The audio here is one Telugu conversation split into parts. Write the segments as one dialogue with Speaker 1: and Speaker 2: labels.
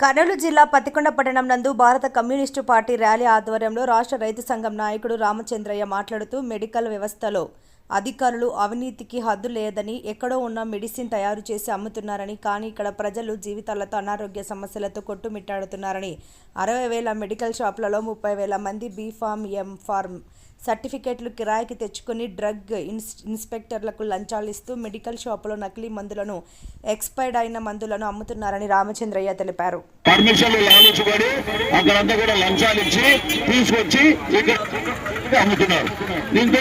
Speaker 1: కర్నూలు జిల్లా పతికొండ పట్టణం నందు భారత కమ్యూనిస్టు పార్టీ ర్యాలీ ఆధ్వర్యంలో రాష్ట్ర రైతు సంఘం నాయకుడు రామచంద్రయ్య మాట్లాడుతూ మెడికల్ వ్యవస్థలో అధికారులు అవినీతికి హద్దు లేదని ఎక్కడో ఉన్న మెడిసిన్ తయారు చేసి అమ్ముతున్నారని కానీ ఇక్కడ ప్రజలు జీవితాలతో అనారోగ్య సమస్యలతో కొట్టుమిట్టాడుతున్నారని. అరవై వేల మెడికల్ షాపులలో ముప్పై వేల మంది బీ ఫార్మ్ ఎం ఫార్మ్ సర్టిఫికెట్లు కిరాయికి తెచ్చుకొని డ్రగ్ ఇన్స్ ఇన్స్పెక్టర్లకు లంచాలు ఇస్తూ మెడికల్ షాపులో నకిలీ మందులను ఎక్స్పైర్డ్ అయిన మందులను అమ్ముతున్నారని రామచంద్రయ్య తెలిపారు.
Speaker 2: పర్మిషన్లు లాలించబడి అక్కడంతా కూడా లంచాలు ఇచ్చి తీసుకొచ్చి ఇక్కడ అమ్ముతున్నారు. దీంతో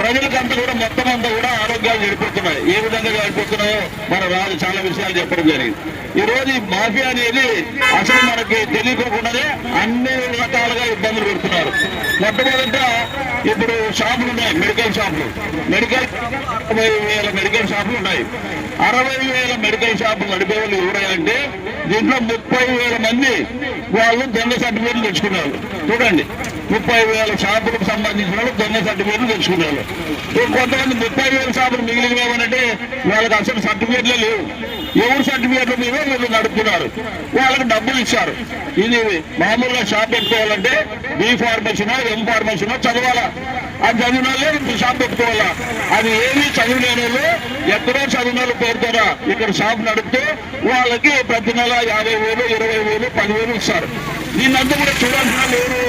Speaker 2: ప్రజలకంతా కూడా మొత్తం అంతా కూడా ఆరోగ్యాలు చెడిపోతున్నాయి ఏ విధంగా చెడిపోతున్నాయో మన రాజు చాలా విషయాలు చెప్పడం జరిగింది. ఈ రోజు ఈ మాఫియా అనేది అసలు మనకి తెలియకోకుండానే అన్ని రకాలుగా ఇబ్బందులు పెడుతున్నారు. మొట్టమొదట ఇప్పుడు షాపులు ఉన్నాయి మెడికల్ షాపులు. మెడికల్ అరవై వేల మెడికల్ షాపులు ఉన్నాయి. అరవై వేల మెడికల్ షాపులు నడిపే వాళ్ళు ఎవరంటే దీంట్లో ముప్పై వేల మంది వాళ్ళు దొంగ సర్టిఫికేట్లు తెచ్చుకున్నారు. చూడండి. ముప్పై వేల షాపులకు సంబంధించిన వాళ్ళు దొంగ సర్టిఫికేట్లు తెచ్చుకునేవాళ్ళు కొంతమంది ముప్పై వేల షాపులు మిగిలినవేమనంటే వాళ్ళకి అసలు సర్టిఫికేట్లే లేవు. ఎవరు సర్టిఫికేట్ల మీద వీళ్ళు నడుపుతున్నారు? వాళ్ళకి డబ్బులు ఇచ్చారు. ఇది మామూలుగా షాప్ పెట్టుకోవాలంటే బి ఫార్మసీనో ఎం ఫార్మసీనో చదవాలా? అది చదివిన వాళ్ళే షాప్ పెట్టుకోవాలా? అది ఏమీ చదివిన వాళ్ళు ఎక్కడో చదివిన వాళ్ళు పేరుతోరా ఇక్కడ షాప్ నడుపుతూ వాళ్ళకి ప్రతి నెల యాభై వేలు ఇరవై వేలు పదివేలు ఇస్తారు. దీన్నంతా కూడా చూడాల్సిన లేరు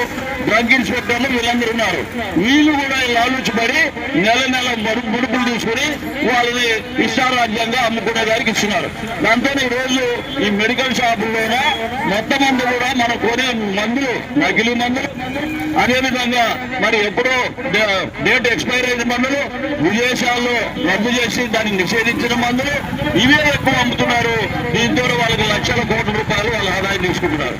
Speaker 2: డ్రగ్ ఇన్స్పెక్టర్లు వీళ్ళందరూ ఉన్నారు. వీళ్ళు కూడా లాలుచిపడి నెల నెల మరుపు ముడుపులు తీసుకుని వాళ్ళని ఇష్టారాజ్యంగా అమ్ముకునే దానికి ఇస్తున్నారు. దాంతో ఈ రోజు ఈ మెడికల్ షాపుల్లోనే మొత్తం మందు కూడా మనం కొనే మందులు నకిలీ మందులు అదేవిధంగా మరి ఎప్పుడో డే- డేట్ ఎక్స్పైర్ అయిన మందులు విదేశాల్లో రద్దు చేసి దాన్ని నిషేధించిన మందులు ఇవే ఎక్కువ అమ్ముతున్నారు. దీంతో వాళ్ళకి లక్షల కోట్ల రూపాయలు వాళ్ళ ఆదాయం తీసుకుంటున్నారు.